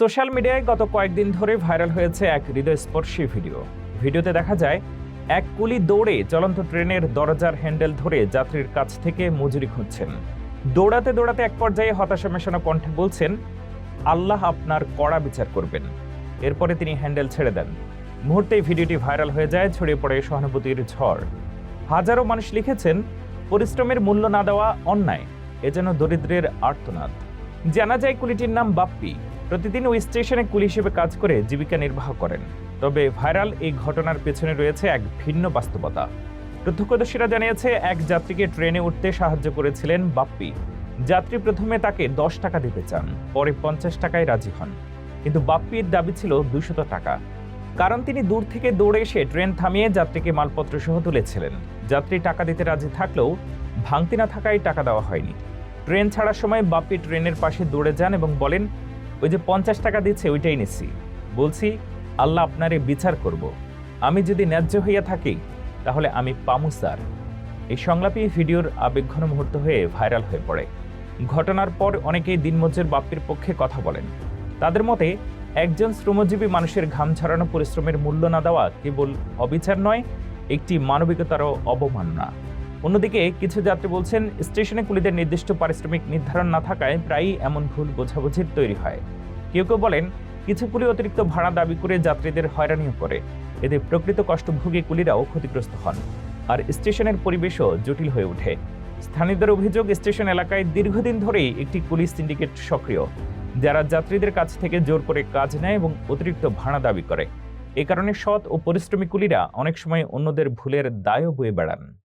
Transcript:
Social মিডিয়ায় গত কয়েকদিন ধরে ভাইরাল হয়েছে এক হৃদয়স্পর্শী ভিডিও। ভিডিওতে দেখা যায়, এক কুলি দৌড়ে চলন্ত ট্রেনের দরজার হ্যান্ডেল ধরে যাত্রীর কাছ থেকে মজুরি খুঁজছেন। দৌড়াতে দৌড়াতে এক পর্যায়ে হতাশা মেশানো কণ্ঠে বলছেন, আল্লাহ আপনার কড়া বিচার করবেন। এরপরে তিনি হ্যান্ডেল ছেড়ে দেন। মুহূর্তেই ভিডিওটি ভাইরাল হয়ে যায়, ছড়িয়ে পড়ে সহানুভূতির ঝড়। হাজারো মানুষ লিখেছেন, পরিশ্রমের মূল্য না দেওয়া অন্যায়, এ যেন দরিদ্রের আর্তনাদ। জানা যায়, কুলিটির নাম বাপ্পি। প্রতিদিন ওই স্টেশনে কুলি হিসেবে কাজ করে জীবিকা নির্বাহ করেন। তবে ভাইরাল এই ঘটনার পেছনে রয়েছে এক ভিন্ন বাস্তবতা। প্রত্যক্ষদর্শীরা জানিয়েছে, এক যাত্রীকে ট্রেনে উঠতে সাহায্য করেছিলেন বাপ্পি। যাত্রী প্রথমে তাকে দশ টাকা দিতে চান, পরে পঞ্চাশ টাকায় রাজি হন। কিন্তু বাপ্পির দাবি ছিল দুশত টাকা। কারণ তিনি দূর থেকে দৌড়ে এসে ট্রেন থামিয়ে যাত্রীকে মালপত্র সহ তুলেছিলেন। যাত্রী টাকা দিতে রাজি থাকলেও ভাঙতি না থাকায় টাকা দেওয়া হয়নি। ট্রেন ছাড়ার সময় বাপ্পি ট্রেনের পাশে দৌড়ে যান এবং বলেন ওই যে পঞ্চাশ টাকা দিচ্ছে, ওইটাই নিচ্ছি। বলছি, আল্লাহ আপনারে বিচার করব। আমি যদি ন্যায্য হইয়া থাকি, তাহলে আমি পামু, স্যার। এই সংলাপী ভিডিওর আবেগঘন মুহূর্ত হয়ে ভাইরাল হয়ে পড়ে। ঘটনার পর অনেকেই দিনমজুর বাপ্পির পক্ষে কথা বলেন। তাদের মতে, একজন শ্রমজীবী মানুষের ঘাম ছড়ানো পরিশ্রমের মূল্য না দেওয়া কেবল অবিচার নয়, একটি মানবিকতারও অবমাননা। অন্যদিকে কিছু যাত্রী বলছেন, স্টেশনে কুলিদের নির্দিষ্ট পারিশ্রমিক নির্ধারণ না থাকায় প্রায়ই এমন ভুল বোঝাবুঝির তৈরি হয়। কেউ কেউ বলেন, কিছু কুলি অতিরিক্ত ভাড়া দাবি করে যাত্রীদের হয়রানিও করে। এতে প্রকৃত কষ্টভোগী কুলিরাও ক্ষতিগ্রস্ত হন। আর স্টেশনের পরিবেশও জটিল হয়ে ওঠে। স্থানীয়দের অভিযোগ, স্টেশন এলাকায় দীর্ঘদিন ধরেই একটি পুলিশ সিন্ডিকেট সক্রিয়, যারা যাত্রীদের কাছ থেকে জোর করে কাজ নেয় এবং অতিরিক্ত ভাড়া দাবি করে। এ কারণে সৎ ও পরিশ্রমী কুলিরা অনেক সময় অন্যদের ভুলের দায়ও বয়ে বেড়ান।